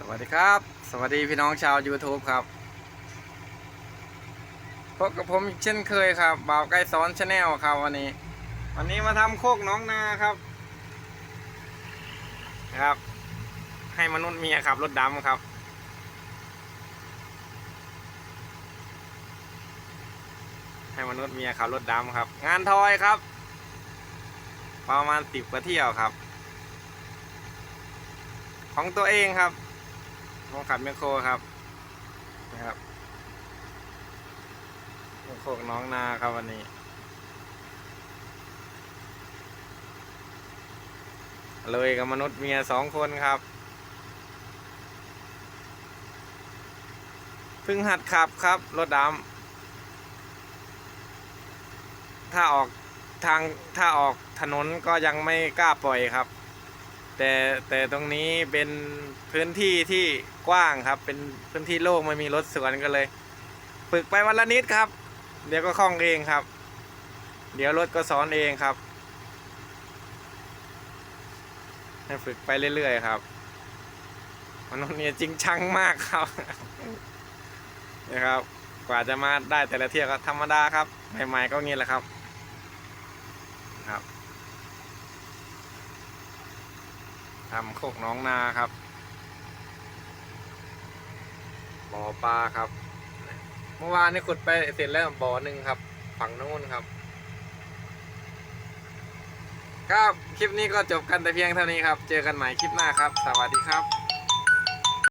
สวัสดีครับ สวัสดีพี่น้องชาว YouTube ครับพบกับผมอีกเช่นเคยครับบ่าวไก่สอนชาแนลครับวันนี้ วันนี้มาทำโคกน้องนาครับนะครับ ให้มนุษย์เมียครับรถดำครับ ให้มนุษย์เมียขับรถดำครับ งานทอยครับ ประมาณสิบกว่าเที่ยวครับ ของตัวเองครับ ของขับแมคโครครับนะครับโครน้องนาครับวันนี้เลยกับมนุษย์เมียสองคนครับเพิ่งหัดขับครับรถดำถ้าออกทางถ้าออกถนนก็ยังไม่กล้าปล่อยครับ แต่แต่ตรงนี้เป็นพื้นที่ที่กว้างครับ เป็นพื้นที่โล่งไม่มีรถสวนก็เลย ฝึกไปวันละนิดครับ เดี๋ยวก็คล่องเองครับ เดี๋ยวรถก็สอนเองครับให้ฝึกไปเรื่อยๆครับมนุษย์เนี่ยจริงชังมากครับนะครับ กว่าจะมาได้แต่ละเที่ยวก็ธรรมดาครับใหม่ๆก็งี้แหละครับครับ ทำโคกน้องนาครับบ่อปลาครับ เมื่อวานนี่ขุดไปเสร็จแล้วบ่อหนึ่งครับ ฝั่งนู้นครับครับคลิปนี้ก็จบกันแต่เพียงเท่านี้ครับ เจอกันใหม่คลิปหน้าครับ สวัสดีครับ